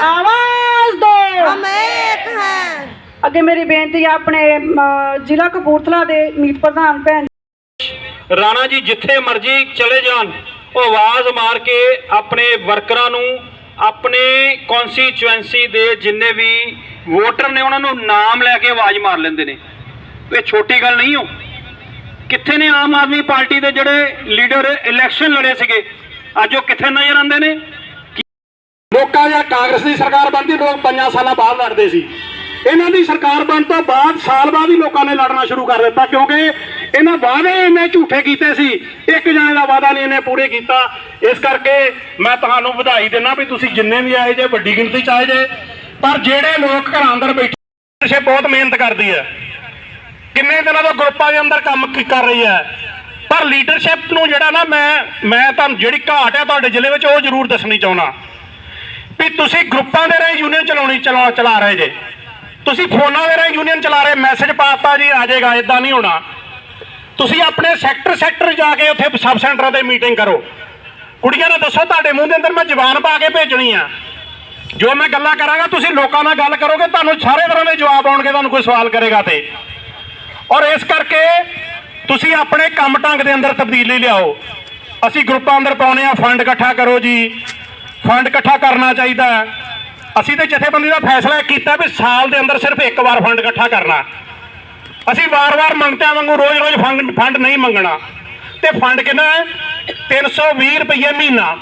ਆਵਾਜ਼ ਦੋ हम एक हैं ਅੱਗੇ ਮੇਰੀ ਬੇਨਤੀ ਹੈ ਆਪਣੇ ਅਮ, ਜ਼ਿਲ੍ਹਾ ਕਪੂਰਥਲਾ ਦੇ ਮੀਤ ਪ੍ਰਧਾਨ ਭੈਣ ਰਾਣਾ ਜੀ ਜਿੱਥੇ ਮਰਜ਼ੀ ਚਲੇ ਜਾਣ ਉਹ ਆਵਾਜ਼ ਮਾਰ ਕੇ ਆਪਣੇ ਵਰਕਰਾਂ ਨੂੰ ਆਪਣੇ ਕਨਸਟੀਚੁਐਂਸੀ ਦੇ ਜਿੰਨੇ ਵੀ ਵੋਟਰ ਨੇ ਉਹਨਾਂ ਨੂੰ ਨਾਮ ਲੈ ਕੇ ਆਵਾਜ਼ ਮਾਰ ਲੈਂਦੇ ਨੇ ਇਹ ਛੋਟੀ ਗੱਲ ਨਹੀਂ ਹੋ ਕਿੱਥੇ ਨੇ ਆਮ ਆਦਮੀ ਪਾਰਟੀ ਦੇ ਜਿਹੜੇ ਲੀਡਰ ਇਲੈਕਸ਼ਨ ਲੜੇ ਸੀਗੇ ਅੱਜ ਉਹ ਕਿੱਥੇ ਨਜ਼ਰ ਆਉਂਦੇ ਨੇ ਲੋਕਾਂ ਜਾਂ ਕਾਂਗਰਸ ਦੀ ਸਰਕਾਰ ਬਣਦੀ, ਲੋਕ ਪੰਜਾਂ ਸਾਲਾਂ ਬਾਅਦ ਲੜਦੇ ਸੀ। ਇਹਨਾਂ ਦੀ ਸਰਕਾਰ ਬਣ ਤੋਂ ਬਾਅਦ, ਸਾਲ ਬਾਅਦ ਹੀ ਲੋਕਾਂ ਨੇ ਲੜਨਾ ਸ਼ੁਰੂ ਕਰ ਦਿੱਤਾ, ਕਿਉਂਕਿ ਇਹਨਾਂ ਵਾਅਦੇ ਇਹਨੇ ਝੂਠੇ ਕੀਤੇ ਸੀ, ਇੱਕ ਜਣੇ ਦਾ ਵਾਅਦਾ ਨਹੀਂ ਇਹਨੇ ਪੂਰੇ ਕੀਤਾ। ਇਸ ਕਰਕੇ ਮੈਂ ਤੁਹਾਨੂੰ ਵਧਾਈ ਦਿੰਦਾ ਵੀ ਤੁਸੀਂ ਜਿੰਨੇ ਵੀ ਆਏ ਜੇ, ਵੱਡੀ ਗਿਣਤੀ ਚ ਆਏ ਜੇ, ਪਰ ਜਿਹੜੇ ਲੋਕ ਘਰਾਂ ਅੰਦਰ ਬੈਠੇ ਸੇ ਬਹੁਤ ਮਿਹਨਤ ਕਰਦੀ ਹੈ। ਕਿੰਨੇ ਦਿਨਾਂ ਤੋਂ ਗਰੁੱਪਾਂ ਦੇ ਅੰਦਰ ਕੰਮ ਕਰ ਰਹੀ ਹੈ। ਪਰ ਲੀਡਰਸ਼ਿਪ ਨੂੰ ਜਿਹੜਾ ਨਾ ਮੈਂ ਮੈਂ ਤੁਹਾਨੂੰ ਜਿਹੜੀ ਘਾਟ ਹੈ ਤੁਹਾਡੇ ਜ਼ਿਲ੍ਹੇ ਵਿੱਚ, ਉਹ ਜ਼ਰੂਰ ਦੱਸਣੀ ਚਾਹੁੰਦਾ। ਵੀ ਤੁਸੀਂ ਗਰੁੱਪਾਂ ਦੇ ਰਾਹੀਂ ਯੂਨੀਅਨ ਚਲਾਉਣੀ, ਚਲਾ ਚਲਾ ਰਹੇ ਜੇ। ਤੁਸੀਂ ਫੋਨਾਂ ਦੇ ਰਾਹੀਂ ਯੂਨੀਅਨ ਚਲਾ ਰਹੇ ਮੈਸੇਜ ਪਾਤਾ ਜੀ, ਆ ਜਾਏਗਾ ਇਦਾਂ ਨਹੀਂ ਹੋਣਾ। ਤੁਸੀਂ ਆਪਣੇ ਸੈਕਟਰ ਸੈਕਟਰ ਜਾ ਕੇ ਉੱਥੇ ਸਬ ਸੈਂਟਰਾਂ ਤੇ ਮੀਟਿੰਗ ਕਰੋ। ਕੁੜੀਆਂ ਨੂੰ ਦੱਸੋ, ਤੁਹਾਡੇ ਮੂੰਹ ਦੇ ਅੰਦਰ ਮੈਂ ਜ਼ਬਾਨ ਪਾ ਕੇ ਭੇਜਣੀ ਆ। ਜੋ ਮੈਂ ਗੱਲਾਂ ਕਰਾਂਗਾ, ਤੁਸੀਂ ਲੋਕਾਂ ਨਾਲ ਗੱਲ ਕਰੋਗੇ, ਤੁਹਾਨੂੰ ਸਾਰੇ ਤਰ੍ਹਾਂ ਦੇ ਜਵਾਬ ਆਉਣਗੇ, ਤੁਹਾਨੂੰ ਕੋਈ ਸਵਾਲ ਕਰੇਗਾ ਤੇ। ਔਰ ਇਸ ਕਰਕੇ ਤੁਸੀਂ ਆਪਣੇ ਕੰਮ ਢੰਗ ਦੇ ਅੰਦਰ ਤਬਦੀਲੀ ਲਿਆਓ। ਅਸੀਂ ਗਰੁੱਪਾਂ ਅੰਦਰ ਪਾਉਨੇ ਆ ਫੰਡ ਇਕੱਠਾ ਕਰੋ ਜੀ। ਫੰਡ ਇਕੱਠਾ ਕਰਨਾ ਚਾਹੀਦਾ ਅਸੀਂ ਤੇ ਜਥੇਬੰਦੀ ਦਾ ਫੈਸਲਾ ਕੀਤਾ ਵੀ ਸਾਲ ਦੇ ਅੰਦਰ ਸਿਰਫ ਇੱਕ ਵਾਰ ਫੰਡ ਇਕੱਠਾ ਕਰਨਾ। ਅਸੀਂ ਵਾਰ-ਵਾਰ ਮੰਗਤਿਆਂ ਵਾਂਗੂ ਰੋਜ਼-ਰੋਜ਼ ਫੰਡ ਫੰਡ ਨਹੀਂ ਮੰਗਣਾ। ਤੇ ਫੰਡ ਕਿੰਨਾ ਹੈ? 320 ਰੁਪਏ ਮਹੀਨਾ।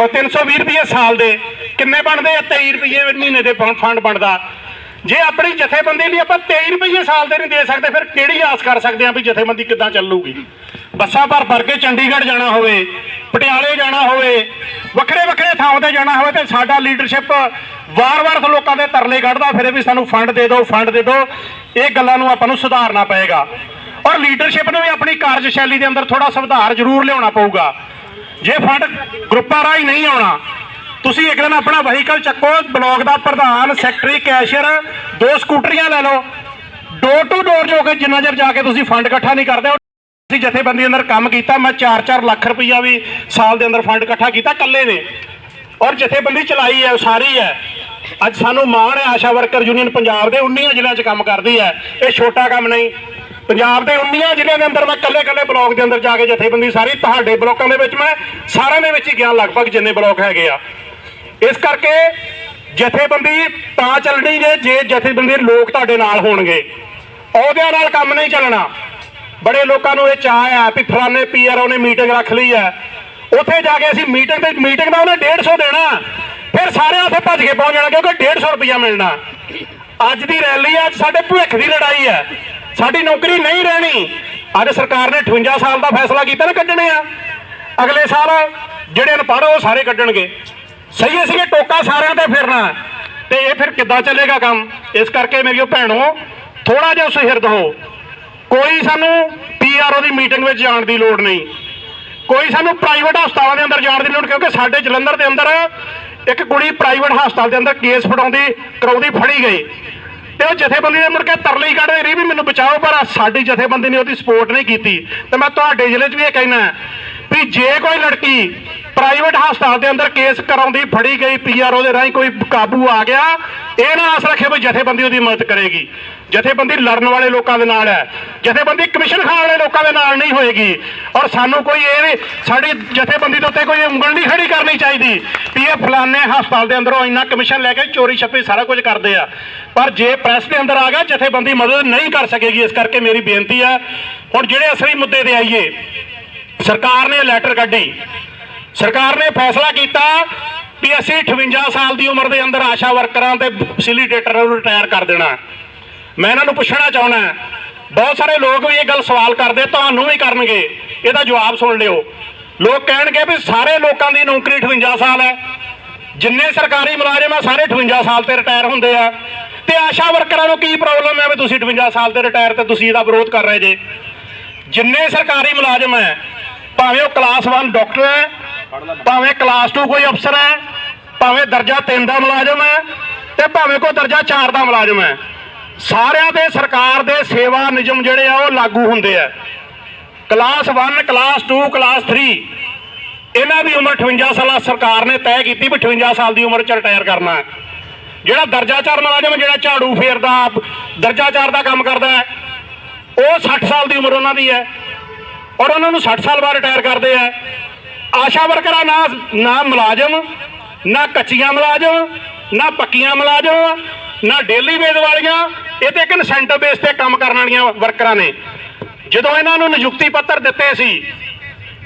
ਉਹ 320 ਰੁਪਏ ਸਾਲ ਦੇ। ਕਿੰਨੇ ਬਣਦੇ ਆ? 23 ਰੁਪਏ ਮਹੀਨੇ ਦੇ ਫੰਡ ਬਣਦਾ। ਜੇ ਆਪਣੀ ਜਥੇਬੰਦੀ ਲਈ ਆਪਾਂ 23 ਰੁਪਏ ਸਾਲ ਦੇ ਨਹੀਂ ਦੇ ਸਕਦੇ, ਫਿਰ ਕਿਹੜੀ ਆਸ ਕਰ ਸਕਦੇ ਆ ਵੀ ਜਥੇਬੰਦੀ ਕਿੱਦਾਂ ਚੱਲੂਗੀ? ਬੱਸਾਂ ਭਰ ਭਰ ਕੇ ਚੰਡੀਗੜ੍ਹ ਜਾਣਾ ਹੋਵੇ। ਪਟਿਆਲੇ ਜਾਣਾ ਹੋਵੇ, ਵੱਖਰੇ ਵੱਖਰੇ ਥਾਵਾਂ ਤੇ ਜਾਣਾ ਹੋਵੇ ਤੇ ਸਾਡਾ ਲੀਡਰਸ਼ਿਪ ਵਾਰ-ਵਾਰ ਲੋਕਾਂ ਦੇ ਤਰਲੇ ਕੱਢਦਾ, ਫਿਰੇ ਵੀ ਸਾਨੂੰ ਫੰਡ ਦੇ ਦਿਓ ਫੰਡ ਦੇ ਦਿਓ, ਇਹ ਗੱਲਾਂ ਨੂੰ ਆਪਾਂ ਨੂੰ ਸੁਧਾਰਨਾ ਪਏਗਾ। ਔਰ ਲੀਡਰਸ਼ਿਪ ਨੂੰ ਵੀ ਆਪਣੀ ਕਾਰਜਸ਼ੈਲੀ ਦੇ ਅੰਦਰ ਥੋੜਾ ਸੁਧਾਰ ਜ਼ਰੂਰ ਲਿਆਉਣਾ ਪਊਗਾ। ਜੇ ਫੰਡ ਗਰੁੱਪਾਂ ਰਾਹੀਂ ਨਹੀਂ ਆਉਣਾ, ਤੁਸੀਂ ਇੱਕ ਦਿਨ ਆਪਣਾ ਵਹੀਕਲ ਚੱਕੋ ਬਲਾਕ ਦਾ ਪ੍ਰਧਾਨ ਸੈਕਟਰੀ ਕੈਸ਼ੀਅਰ ਦੋ ਸਕੂਟਰੀਆਂ ਲੈ ਲਓ। ਡੋਰ ਟੂ ਡੋਰ ਜੋ ਕਿ ਜਿੰਨਾ ਚਿਰ ਜਾ ਕੇ ਤੁਸੀਂ ਫੰਡ ਇਕੱਠਾ ਨਹੀਂ ਕਰਦੇ ਅਸੀਂ ਜਥੇਬੰਦੀ ਅੰਦਰ ਕੰਮ ਕੀਤਾ, ਮੈਂ 4-4 ਲੱਖ ਰੁਪਈਆ ਵੀ ਸਾਲ ਦੇ ਅੰਦਰ ਫੰਡ ਇਕੱਠਾ ਕੀਤਾ ਇਕੱਲੇ ਨੇ। ਔਰ ਜਥੇਬੰਦੀ ਚਲਾਈ ਹੈ ਸਾਰੀ ਹੈ। ਅੱਜ ਸਾਨੂੰ ਮਾਣ ਹੈ, ਆਸ਼ਾ ਵਰਕਰ ਯੂਨੀਅਨ ਪੰਜਾਬ ਦੇ 19 ਜ਼ਿਲ੍ਹਿਆਂ 'ਚ ਕੰਮ ਕਰਦੀ ਹੈ। ਇਹ ਛੋਟਾ ਕੰਮ ਨਹੀਂ। ਪੰਜਾਬ ਦੇ 19 ਜ਼ਿਲ੍ਹਿਆਂ ਦੇ ਅੰਦਰ ਮੈਂ ਕੱਲੇ-ਕੱਲੇ ਬਲਾਕ ਦੇ ਅੰਦਰ ਜਾ ਕੇ ਜਥੇਬੰਦੀ ਸਾਰੀ, ਤੁਹਾਡੇ ਬਲਾਕਾਂ ਦੇ ਵਿੱਚ ਮੈਂ, ਸਾਰਿਆਂ ਦੇ ਵਿੱਚ ਹੀ ਗਿਆ, ਲਗਭਗ ਜਿੰਨੇ ਬਲਾਕ ਹੈਗੇ ਆ। ਇਸ ਕਰਕੇ ਜਥੇਬੰਦੀ ਤਾਂ ਚੱਲਣੀ ਜੇ ਜੇ ਜਥੇਬੰਦੀ ਲੋਕ ਤੁਹਾਡੇ ਨਾਲ ਹੋਣਗੇ। ਅਹੁਦਿਆਂ ਨਾਲ ਕੰਮ ਨਹੀਂ ਚੱਲਣਾ। ਬੜੇ ਲੋਕਾਂ ਨੂੰ ਇਹ ਚਾਹ ਆ ਵੀ ਫਲਾਣੇ ਪੀਆਰਓ ਨੇ ਮੀਟਿੰਗ ਰੱਖ ਲਈ ਹੈ। ਉੱਥੇ ਜਾ ਕੇ ਅਸੀਂ ਮੀਟਿੰਗ ਤੇ ਮੀਟਿੰਗ ਦਾ ਉਹਨੇ 150 ਦੇਣਾ। ਫਿਰ ਸਾਰੇ ਉੱਥੇ ਭੱਜ ਕੇ ਪਹੁੰਚ ਜਾਣਾ ਕਿਉਂਕਿ 150 ਰੁਪਇਆ ਮਿਲਣਾ। ਅੱਜ ਦੀ ਰੈਲੀ ਆ ਅੱਜ ਸਾਡੇ ਭਵਿੱਖ ਦੀ ਲੜਾਈ ਹੈ। ਸਾਡੀ ਨੌਕਰੀ ਨਹੀਂ ਰਹਿਣੀ। ਅੱਜ ਸਰਕਾਰ ਨੇ 58 ਸਾਲ ਦਾ ਫੈਸਲਾ ਕੀਤਾ ਨਾ ਕੱਢਣੇ ਆ। ਅਗਲੇ ਸਾਲ ਜਿਹੜੇ ਅਨਪੜ੍ਹ ਉਹ ਸਾਰੇ ਕੱਢਣਗੇ। ਸਹੀ ਅਸੀਂ ਸੀਗੇ ਟੋਕਾ ਸਾਰਿਆਂ ਤੇ ਫਿਰਨਾ। ਤੇ ਇਹ ਫਿਰ ਕਿੱਦਾਂ ਚੱਲੇਗਾ ਕੰਮ? ਇਸ ਕਰਕੇ ਮੇਰੀਓ ਭੈਣੋ ਥੋੜਾ ਜਿਹਾ ਸੁਹਿਰਦ ਹੋ ਕੋਈ ਸਾਨੂੰ ਪੀਆਰਓ ਦੀ ਮੀਟਿੰਗ ਵਿੱਚ ਜਾਣ ਦੀ ਲੋੜ ਨਹੀਂ। ਕੋਈ ਸਾਨੂੰ ਪ੍ਰਾਈਵੇਟ ਹਸਪਤਾਲਾਂ ਦੇ ਅੰਦਰ ਜਾਣ ਦੀ ਲੋੜ, ਕਿਉਂਕਿ ਸਾਡੇ ਜਲੰਧਰ ਦੇ ਅੰਦਰ ਇੱਕ ਕੁੜੀ ਪ੍ਰਾਈਵੇਟ ਹਸਪਤਾਲ ਦੇ ਅੰਦਰ ਕੇਸ ਫੜਾਉਂਦੀ, ਕਰਾਉਂਦੀ, ਫੜੀ ਗਈ। ਤੇ ਉਹ ਜਥੇਬੰਦੀ ਦੇ ਮੁੜ ਕੇ ਤਰਲੀ ਹੀ ਕੱਢਦੇ ਰਹੀ ਵੀ ਮੈਨੂੰ ਬਚਾਓ, ਪਰ ਸਾਡੀ ਜਥੇਬੰਦੀ ਨੇ ਉਹਦੀ ਸਪੋਰਟ ਨਹੀਂ ਕੀਤੀ। ਤੇ ਮੈਂ ਤੁਹਾਡੇ ਜ਼ਿਲ੍ਹੇ 'ਚ ਵੀ ਇਹ ਕਹਿਣਾ ਵੀ ਜੇ ਕੋਈ ਲੜਕੀ ਪ੍ਰਾਈਵੇਟ ਹਸਪਤਾਲ ਦੇ ਅੰਦਰ ਕੇਸ ਕਰਾਉਂਦੀ, ਫੜੀ ਗਈ ਪੀਆਰਓ ਦੇ ਰਾਹੀਂ ਕੋਈ ਕਾਬੂ ਆ ਗਿਆ, ਇਹ ਨਾ ਆਸ ਰੱਖੇ ਵੀ ਜਥੇਬੰਦੀ ਉਹਦੀ ਮਦਦ ਕਰੇਗੀ। ਜਥੇਬੰਦੀ ਲੜਨ ਵਾਲੇ ਲੋਕਾਂ ਦੇ ਨਾਲ ਹੈ। ਜਥੇਬੰਦੀ ਕਮਿਸ਼ਨ ਖਾਣ ਵਾਲੇ ਲੋਕਾਂ ਦੇ ਨਾਲ ਨਹੀਂ ਹੋਏਗੀ। ਔਰ ਸਾਨੂੰ ਕੋਈ ਇਹ ਨਹੀਂ ਸਾਡੀ ਜਥੇਬੰਦੀ ਦੇ ਉੱਤੇ ਕੋਈ ਉਂਗਲ ਨਹੀਂ ਖੜੀ ਕਰਨੀ ਚਾਹੀਦੀ। ਵੀ ਇਹ ਫਲਾਣੇ ਹਸਪਤਾਲ ਦੇ ਅੰਦਰੋਂ ਇੰਨਾ ਕਮਿਸ਼ਨ ਲੈ ਕੇ ਚੋਰੀ ਛੱਪੇ ਸਾਰਾ ਕੁਝ ਕਰਦੇ ਆ। ਪਰ ਜੇ ਪ੍ਰੈਸ ਦੇ ਅੰਦਰ ਆ ਗਿਆ, ਜਥੇਬੰਦੀ ਮਦਦ ਨਹੀਂ ਕਰ ਸਕੇਗੀ। ਇਸ ਕਰਕੇ ਮੇਰੀ ਬੇਨਤੀ ਹੈ, ਹੁਣ ਜਿਹੜੇ ਅਸਲੀ ਮੁੱਦੇ ਤੇ ਆਈਏ, ਸਰਕਾਰ ਨੇ ਲੈਟਰ ਕੱਢੀ। ਸਰਕਾਰ ਨੇ ਫੈਸਲਾ ਕੀਤਾ ਵੀ ਅਸੀਂ 58 ਸਾਲ ਦੀ ਉਮਰ ਦੇ ਅੰਦਰ ਆਸ਼ਾ ਵਰਕਰਾਂ ਤੇ ਫੈਸਿਲੀਟੇਟਰਾਂ ਨੂੰ ਰਿਟਾਇਰ ਕਰ ਦੇਣਾ। ਮੈਂ ਇਹਨਾਂ ਨੂੰ ਪੁੱਛਣਾ ਚਾਹੁੰਦਾ ਬਹੁਤ ਸਾਰੇ ਲੋਕ ਵੀ ਇਹ ਗੱਲ ਸਵਾਲ ਕਰਦੇ, ਤੁਹਾਨੂੰ ਵੀ ਕਰਨਗੇ, ਇਹਦਾ ਜਵਾਬ ਸੁਣ ਲਿਓ। ਲੋਕ ਕਹਿਣਗੇ ਵੀ ਸਾਰੇ ਲੋਕਾਂ ਦੀ ਨੌਕਰੀ 58 ਸਾਲ ਹੈ। ਜਿੰਨੇ ਸਰਕਾਰੀ ਮੁਲਾਜ਼ਮ ਆ, ਸਾਰੇ 58 ਸਾਲ ਤੇ ਰਿਟਾਇਰ ਹੁੰਦੇ ਆ। ਤੇ ਆਸ਼ਾ ਵਰਕਰਾਂ ਨੂੰ ਕੀ ਪ੍ਰੋਬਲਮ ਹੈ ਵੀ ਤੁਸੀਂ 58 ਸਾਲ ਤੇ ਰਿਟਾਇਰ ਤੇ ਤੁਸੀਂ ਇਹਦਾ ਵਿਰੋਧ ਕਰ ਰਹੇ ਜੇ? ਜਿੰਨੇ ਸਰਕਾਰੀ ਮੁਲਾਜ਼ਮ ਹੈ, ਭਾਵੇਂ ਉਹ ਕਲਾਸ 1 ਡਾਕਟਰ ਹੈ, ਭਾਵੇਂ ਕਲਾਸ 2 ਕੋਈ ਅਫਸਰ ਹੈ, ਭਾਵੇਂ ਦਰਜਾ 3 ਦਾ ਮੁਲਾਜ਼ਮ ਹੈ, ਤੇ ਭਾਵੇਂ ਕੋਈ ਦਰਜਾ 4 ਦਾ ਮੁਲਾਜ਼ਮ ਹੈ। ਸਾਰਿਆਂ ਦੇ ਸਰਕਾਰ ਦੇ ਸੇਵਾ ਨਿਯਮ ਜਿਹੜੇ ਆ ਉਹ ਲਾਗੂ ਹੁੰਦੇ ਆ। ਕਲਾਸ 1 ਕਲਾਸ 2 ਕਲਾਸ 3 ਇਹਨਾਂ ਦੀ ਉਮਰ 58 ਸਾਲਾ ਸਰਕਾਰ ਨੇ ਤੈਅ ਕੀਤੀ ਵੀ 58 ਸਾਲ ਦੀ ਉਮਰ ਚ ਰਿਟਾਇਰ ਕਰਨਾ ਹੈ। ਜਿਹੜਾ ਦਰਜਾ ਚਾਰ ਮੁਲਾਜ਼ਮ ਜਿਹੜਾ ਝਾੜੂ ਫੇਰਦਾ, ਦਰਜਾ ਚਾਰ ਦਾ ਕੰਮ ਕਰਦਾ ਉਹ 60 ਸਾਲ ਦੀ ਉਮਰ ਉਹਨਾਂ ਦੀ ਹੈ। ਔਰ ਉਹਨਾਂ ਨੂੰ 60 ਸਾਲ ਬਾਅਦ ਰਿਟਾਇਰ ਕਰਦੇ ਆ। ਆਸ਼ਾ ਵਰਕਰਾਂ ਨਾ ਨਾ ਮੁਲਾਜ਼ਮ, ਨਾ ਕੱਚੀਆਂ ਮੁਲਾਜ਼ਮ, ਨਾ ਪੱਕੀਆਂ ਮੁਲਾਜ਼ਮ, ਨਾ ਡੇਲੀ ਵੇਜ ਵਾਲੀਆਂ ਇਹ ਤੇ ਇੱਕ ਇਨਸੈਂਟਿਵ ਬੇਸ ਤੇ ਕੰਮ ਕਰਨ ਵਾਲੀਆਂ ਵਰਕਰਾਂ ਨੇ। ਜਦੋਂ ਇਹਨਾਂ ਨੂੰ ਨਿਯੁਕਤੀ ਪੱਤਰ ਦਿੱਤੇ ਸੀ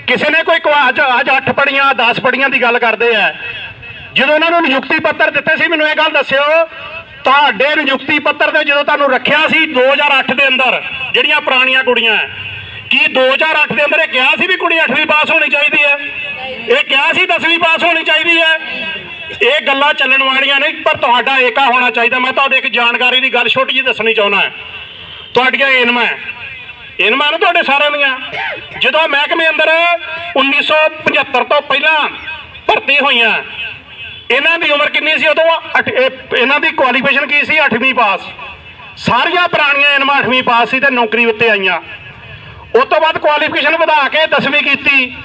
ਕਿਸੇ ਨੇ ਕੋਈ ਅੱਜ ਅੱਜ 8 ਪੜੀਆਂ 10 ਪੜੀਆਂ ਦੀ ਗੱਲ ਕਰਦੇ ਆ। ਜਦੋਂ ਇਹਨਾਂ ਨੂੰ ਨਿਯੁਕਤੀ ਪੱਤਰ ਦਿੱਤੇ ਸੀ ਮੈਨੂੰ ਇਹ ਗੱਲ ਦੱਸਿਓ ਤੁਹਾਡੇ ਨਿਯੁਕਤੀ ਪੱਤਰ ਤੇ ਜਦੋਂ ਤੁਹਾਨੂੰ ਰੱਖਿਆ ਸੀ 2008 ਦੇ ਅੰਦਰ ਜਿਹੜੀਆਂ ਪੁਰਾਣੀਆਂ ਕੁੜੀਆਂ ਹੈ, ਕੀ 2008 ਦੇ ਅੰਦਰ ਇਹ ਕਿਹਾ ਸੀ ਵੀ ਕੁੜੀ 8ਵੀਂ ਪਾਸ ਹੋਣੀ ਚਾਹੀਦੀ ਹੈ ਇਹ ਕਿਹਾ ਸੀ 10ਵੀਂ ਪਾਸ ਹੋਣੀ ਚਾਹੀਦੀ ਹੈ ਇਹ ਗੱਲਾਂ ਚੱਲਣ ਵਾਲੀਆਂ ਨਹੀਂ ਪਰ ਤੁਹਾਡਾ ਏਕਾ ਹੋਣਾ ਚਾਹੀਦਾ। ਮੈਂ ਤੁਹਾਡੇ ਇੱਕ ਜਾਣਕਾਰੀ ਦੀ ਗੱਲ ਛੋਟੀ ਜਿਹੀ ਦੱਸਣੀ ਚਾਹੁੰਦਾ ਹਾਂ। ਤੁਹਾਡੀਆਂ ਇਨਮਾਂ ਇਨਮਾਂ ਨੇ ਤੁਹਾਡੇ ਸਾਰਿਆਂ ਦੀਆਂ। ਜਦੋਂ ਮਹਿਕਮੇ ਅੰਦਰ 1975 ਤੋਂ ਪਹਿਲਾਂ ਭਰਤੀ ਹੋਈਆਂ, ਇਹਨਾਂ ਦੀ ਉਮਰ ਕਿੰਨੀ ਸੀ? ਉਦੋਂ ਅੱਠ- ਇਹਨਾਂ ਦੀ ਕੁਆਲੀਫਿਕੇਸ਼ਨ ਕੀ ਸੀ? 8ਵੀਂ ਪਾਸ। ਸਾਰੀਆਂ ਪੁਰਾਣੀਆਂ ਇਨਮਾਂ 8ਵੀਂ ਪਾਸ ਸੀ ਤੇ ਨੌਕਰੀ ਉੱਤੇ ਆਈਆਂ। ਉਸ ਤੋਂ ਬਾਅਦ ਕੁਆਲੀਫਿਕੇਸ਼ਨ ਵਧਾ ਕੇ 10ਵੀਂ ਕੀਤੀ।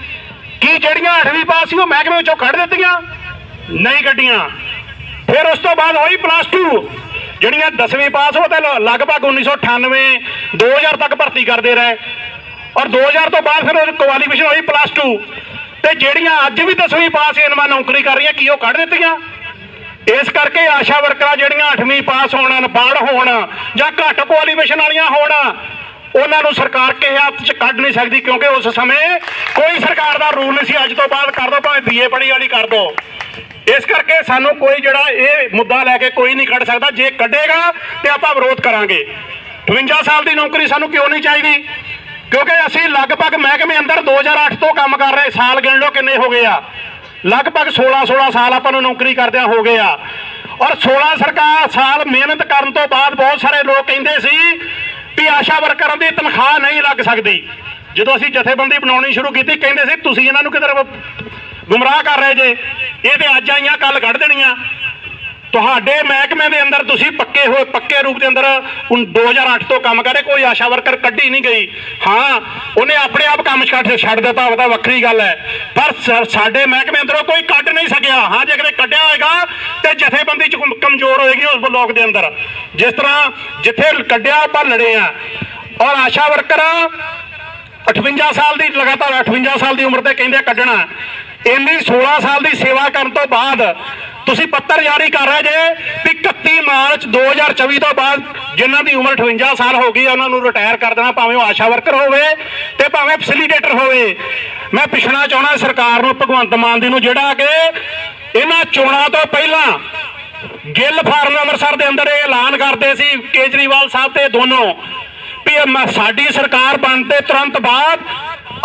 ਕੀ ਜਿਹੜੀਆਂ 8ਵੀਂ ਪਾਸ ਸੀ ਉਹ ਮਹਿਕਮੇ ਵਿੱਚੋਂ ਕੱਢ ਦਿੱਤੀਆਂ? ਨਹੀਂ ਕੱਢੀਆਂ। ਫਿਰ ਉਸ ਤੋਂ ਬਾਅਦ ਹੋਈ ਪਲੱਸ 2 ਜਿਹੜੀਆਂ 10ਵੀਂ ਪਾਸ ਉਹ ਤੇ ਲ- ਲਗਭਗ 1998 2000 ਤੱਕ ਭਰਤੀ ਕਰਦੇ ਰਹੇ। ਔਰ 2000 ਤੋਂ ਬਾਅਦ ਫਿਰ ਉਹ ਕੁਆਲੀਫਿਕੇਸ਼ਨ ਹੋਈ ਪਲੱਸ 2 ਤੇ ਜਿਹੜੀਆਂ ਅੱਜ ਵੀ 10ਵੀਂ ਪਾਸ ਇਹਨਾਂ ਨੌਕਰੀ ਕਰ ਰਹੀਆਂ, ਕੀ ਉਹ ਕੱਢ ਦਿੱਤੀਆਂ? ਇਸ ਕਰਕੇ ਆਸ਼ਾ ਵਰਕਰਾਂ ਜਿਹੜੀਆਂ 8ਵੀਂ ਪਾਸ ਹੋਣ, ਅਨਪੜ੍ਹ ਹੋਣ, ਜਾਂ ਘੱਟ ਕੁਆਲੀਫਿਕੇਸ਼ਨ ਵਾਲੀਆਂ ਹੋਣ, ਉਹਨਾਂ ਨੂੰ ਸਰਕਾਰ ਕਿਸੇ ਹੱਥ 'ਚ ਕੱਢ ਨਹੀਂ ਸਕਦੀ, ਕਿਉਂਕਿ ਉਸ ਸਮੇਂ ਕੋਈ ਸਰਕਾਰ ਦਾ ਰੂਲ ਨਹੀਂ ਸੀ। ਅੱਜ ਤੋਂ ਬਾਅਦ ਕਰ ਦੋ, ਭਾਵੇਂ ਬੀਏ ਪੜ੍ਹੀ ਵਾਲੀ ਕਰ ਦੋ। ਇਸ ਕਰਕੇ ਸਾਨੂੰ ਕੋਈ ਜਿਹੜਾ ਇਹ ਮੁੱਦਾ ਲੈ ਕੇ ਕੋਈ ਨਹੀਂ ਕੱਢ ਸਕਦਾ। ਜੇ ਕੱਢੇਗਾ ਤੇ ਆਪਾਂ ਵਿਰੋਧ ਕਰਾਂਗੇ। 52 ਸਾਲ ਦੀ ਨੌਕਰੀ ਸਾਨੂੰ ਕਿਉਂ ਨਹੀਂ ਚਾਹੀਦੀ? ਕਿਉਂਕਿ ਅਸੀਂ ਲਗਭਗ ਮਹਿਕਮੇ ਅੰਦਰ 2008 ਤੋਂ ਕੰਮ ਕਰ ਰਹੇ। ਸਾਲ ਗਿਣ ਲਓ ਕਿੰਨੇ ਹੋ ਗਏ ਆ। ਲਗਭਗ 16 16 ਸਾਲ ਆਪਾਂ ਨੂੰ ਨੌਕਰੀ ਕਰਦਿਆਂ ਹੋ ਗਏ ਆ। ਔਰ 16 ਸਰਕਾਰ ਸਾਲ ਮਿਹਨਤ ਕਰਨ ਤੋਂ ਬਾਅਦ ਬਹੁਤ ਸਾਰੇ ਲੋਕ ਕਹਿੰਦੇ ਸੀ ਵੀ ਆਸ਼ਾ ਵਰਕਰਾਂ ਦੀ ਤਨਖਾਹ ਨਹੀਂ ਲੱਗ ਸਕਦੀ। ਜਦੋਂ ਅਸੀਂ ਜਥੇਬੰਦੀ ਬਣਾਉਣੀ ਸ਼ੁਰੂ ਕੀਤੀ, ਕਹਿੰਦੇ ਸੀ, ਤੁਸੀਂ ਇਹਨਾਂ ਨੂੰ ਕਿਧਰ ਗੁੰਮਰਾਹ ਕਰ ਰਹੇ ਜੇ। ਇਹ ਤੇ ਅੱਜ ਆਈਆਂ ਕੱਲ ਕੱਢ ਦੇਣੀਆਂ। ਤੁਹਾਡੇ ਮਹਿਕਮੇ ਦੇ ਅੰਦਰ ਤੁਸੀਂ ਪੱਕੇ ਹੋਏ ਪੱਕੇ ਰੂਪ ਦੇ ਅੰਦਰ ਹੁਣ 2008 ਤੋਂ ਕੰਮ ਕਰੇ, ਕੋਈ ਆਸ਼ਾ ਵਰਕਰ ਕੱਢੀ ਨਹੀਂ ਗਈ। ਹਾਂ, ਉਹਨੇ ਆਪਣੇ ਆਪ ਕੰਮ ਛੱਡ ਛੱਡ ਦਿੱਤਾ ਉਹਦਾ ਵੱਖਰੀ ਗੱਲ ਹੈ। ਪਰ ਸਾਡੇ ਮਹਿਕਮੇ ਅੰਦਰੋਂ ਕੋਈ ਕੱਢ ਨਹੀਂ ਸਕਿਆ। ਹਾਂ, ਜੇ ਕਿਤੇ ਕੱਢਿਆ ਹੋਏਗਾ, ਤੇ ਜਥੇਬੰਦੀ ਚ ਕਮਜ਼ੋਰ ਹੋਏਗੀ ਉਸ ਬਲੋਕ ਦੇ ਅੰਦਰ। ਜਿਸ ਤਰ੍ਹਾਂ ਜਿੱਥੇ ਕੱਢਿਆ, ਆਪਾਂ ਲੜੇ ਆ ਔਰ ਆਸ਼ਾ ਵਰਕਰ 58 ਸਾਲ ਦੀ, ਲਗਾਤਾਰ 58 ਸਾਲ ਦੀ ਉਮਰ ਤੇ ਕਹਿੰਦੇ ਕੱਢਣਾ। ਇੰਨੀ 16 ਸਾਲ ਦੀ ਸੇਵਾ ਕਰਨ ਤੋਂ ਬਾਅਦ ਤੁਸੀਂ ਪੱਤਰ ਜਾਰੀ ਕਰ ਰਹੇ ਜੇ ਵੀ 31 ਮਾਰਚ 2024 ਤੋਂ ਬਾਅਦ ਜਿਨ੍ਹਾਂ ਦੀ ਉਮਰ 58 ਸਾਲ ਹੋ ਗਈ ਉਹਨਾਂ ਨੂੰ ਰਿਟਾਇਰ ਕਰ ਦੇਣਾ, ਭਾਵੇਂ ਉਹ ਆਸ਼ਾ ਵਰਕਰ ਹੋਵੇ ਤੇ ਭਾਵੇਂ ਫੈਸਿਲੀਟੇਟਰ ਹੋਵੇ। ਮੈਂ ਪੁੱਛਣਾ ਚਾਹਣਾ ਸਰਕਾਰ ਨੂੰ, ਭਗਵੰਤ ਮਾਨ ਦੀ ਨੂੰ ਜਿਹੜਾ ਕਿ ਇਹਨਾਂ ਚੋਣਾਂ ਤੋਂ ਪਹਿਲਾਂ ਗਿੱਲ ਫਾਰਮ ਅੰਮ੍ਰਿਤਸਰ ਦੇ ਅੰਦਰ ਇਹ ਐਲਾਨ ਕਰਦੇ ਸੀ, ਕੇਜਰੀਵਾਲ ਸਾਹਿਬ ਤੇ ਦੋਨੋਂ, ਵੀ ਸਾਡੀ ਸਰਕਾਰ ਬਣਨ ਤੇ ਤੁਰੰਤ ਬਾਅਦ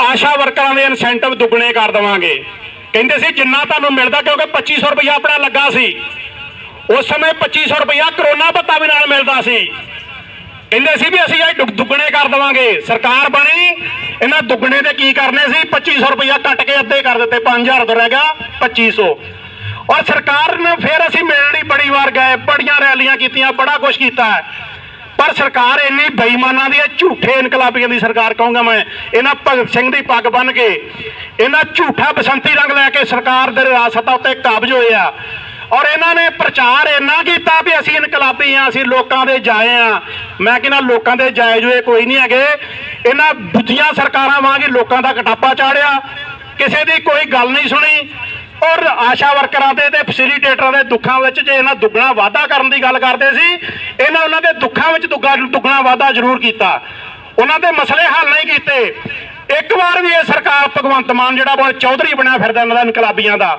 ਆਸ਼ਾ ਵਰਕਰਾਂ ਦੇ ਇਨਸੈਂਟਿਵ ਦੁੱਗਣੇ ਕਰ ਦੇਵਾਂਗੇ। ਕਹਿੰਦੇ ਸੀ, ਜਿੰਨਾ ਤੁਹਾਨੂੰ ਮਿਲਦਾ ਕਿਉਂਕਿ 2500 ਰੁਪਇਆ ਆਪਣਾ ਲੱਗਾ ਸੀ। ਉਸ ਸਮੇਂ 2500 ਰੁਪਇਆ ਕਰੋਨਾ ਭੱਤਾ ਵੀ ਨਾਲ ਮਿਲਦਾ ਸੀ। ਕਹਿੰਦੇ ਸੀ ਵੀ ਅਸੀਂ ਇਹ ਦੁੱਗ- ਦੁੱਗਣੇ ਕਰ ਦੇਵਾਂਗੇ। ਸਰਕਾਰ ਬਣੀ, ਇਹਨਾਂ ਦੁੱਗਣੇ ਦੇ ਕੀ ਕਰਨੇ ਸੀ? 2500 ਰੁਪਇਆ ਕੱਟ ਕੇ ਅੱਧੇ ਕਰ ਦਿੱਤੇ 5000 ਤੋਂ ਰਹਿ ਗਿਆ 2500 ਔਰ ਸਰਕਾਰ ਨੇ ਫਿਰ ਅਸੀਂ ਮਿਲਣ ਲਈ ਬੜੀ ਵਾਰ ਗਏ, ਬੜੀਆਂ ਰੈਲੀਆਂ ਕੀਤੀਆਂ, ਬੜਾ ਕੁਝ ਕੀਤਾ। ਪਰ ਸਰਕਾਰ ਇੰਨੀ ਬੇਈਮਾਨਾਂ ਦੀ ਹੈ ਝੂਠੇ ਇਨਕਲਾਬੀਆਂ ਦੀ ਸਰਕਾਰ ਕਹੂੰਗਾ ਮੈਂ। ਇਹਨਾਂ ਭਗਤ ਸਿੰਘ ਦੀ ਪੱਗ ਬੰਨ ਕੇ, ਇਹਨਾਂ ਝੂਠਾ ਬਸੰਤੀ ਰੰਗ ਲੈ ਕੇ ਸਰਕਾਰ ਦੇ ਰਿਆਸਤਾਂ ਉੱਤੇ ਕਾਬਜ ਹੋਏ ਆ। ਔਰ ਇਹਨਾਂ ਨੇ ਪ੍ਰਚਾਰ ਇੰਨਾ ਕੀਤਾ ਵੀ ਅਸੀਂ ਇਨਕਲਾਬੀ ਆ, ਅਸੀਂ ਲੋਕਾਂ ਦੇ ਜਾਏ ਆ। ਮੈਂ ਕਹਿੰਦਾ ਲੋਕਾਂ ਦੇ ਜਾਏ ਜੋਏ ਕੋਈ ਨਹੀਂ ਹੈਗੇ। ਇਹਨਾਂ ਦੂਜੀਆਂ ਸਰਕਾਰਾਂ ਵਾਂਗ ਹੀ ਲੋਕਾਂ ਦਾ ਕਟਾਪਾ ਚਾੜਿਆ। ਕਿਸੇ ਦੀ ਕੋਈ ਗੱਲ ਨਹੀਂ ਸੁਣੀ। ਔਰ ਆਸ਼ਾ ਵਰਕਰਾਂ ਦੇ ਤੇ ਫੈਸਿਲੀਟੇਟਰਾਂ ਦੇ ਦੁੱਖਾਂ ਵਿੱਚ ਜੇ ਇਹਨਾਂ ਦੁੱਗਣਾ ਵਾਅਦਾ ਕਰਨ ਦੀ ਗੱਲ ਕਰਦੇ ਸੀ, ਇਹਨਾਂ ਉਹਨਾਂ ਦੇ ਦੁੱਖਾਂ ਵਿੱਚ ਦੁੱਗਾ, ਦੁੱਗਣਾ ਵਾਅਦਾ ਜ਼ਰੂਰ ਕੀਤਾ। ਉਹਨਾਂ ਦੇ ਮਸਲੇ ਹੱਲ ਨਹੀਂ ਕੀਤੇ। ਇੱਕ ਵਾਰ ਵੀ ਇਹ ਸਰਕਾਰ ਭਗਵੰਤ ਮਾਨ ਜਿਹੜਾ ਬਣ ਚੌਧਰੀ ਬਣਿਆ ਫਿਰਦਾ ਇਹਨਾਂ ਦਾ ਇਨਕਲਾਬੀਆਂ ਦਾ,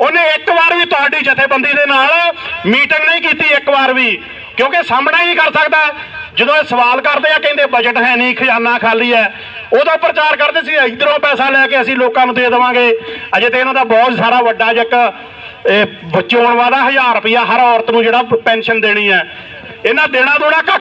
ਉਹਨੇ ਇੱਕ ਵਾਰ ਵੀ ਤੁਹਾਡੀ ਜਥੇਬੰਦੀ ਦੇ ਨਾਲ ਮੀਟਿੰਗ ਨਹੀਂ ਕੀਤੀ ਇੱਕ ਵਾਰ ਵੀ, ਕਿਉਂਕਿ ਸਾਹਮਣਾ ਹੀ ਨਹੀਂ ਕਰ ਸਕਦਾ। ਜਦੋਂ ਇਹ ਸਵਾਲ ਕਰਦੇ ਆ, ਕਹਿੰਦੇ ਬਜਟ ਹੈ ਨਹੀਂ, ਖਜ਼ਾਨਾ ਖਾਲੀ ਹੈ। ਉਦੋਂ ਪ੍ਰਚਾਰ ਕਰਦੇ ਸੀ, ਇਧਰੋਂ ਪੈਸਾ ਲੈ ਕੇ ਅਸੀਂ ਲੋਕਾਂ ਨੂੰ ਦੇ ਦੇਵਾਂਗੇ। ਅਜੇ ਤੇ ਇਹਨਾਂ ਦਾ ਬਹੁਤ ਸਾਰਾ ਵੱਡਾ ਜੱਕ ਇਹ ਚੋਣ ਵਾਦਾ 1000 ਰੁਪਇਆ ਹਰ ਔਰਤ ਨੂੰ ਜਿਹੜਾ ਪੈਨਸ਼ਨ ਦੇਣੀ ਹੈ। ਇਹਨਾਂ ਦੇਣਾ ਦੋਣਾ ਘੱਟ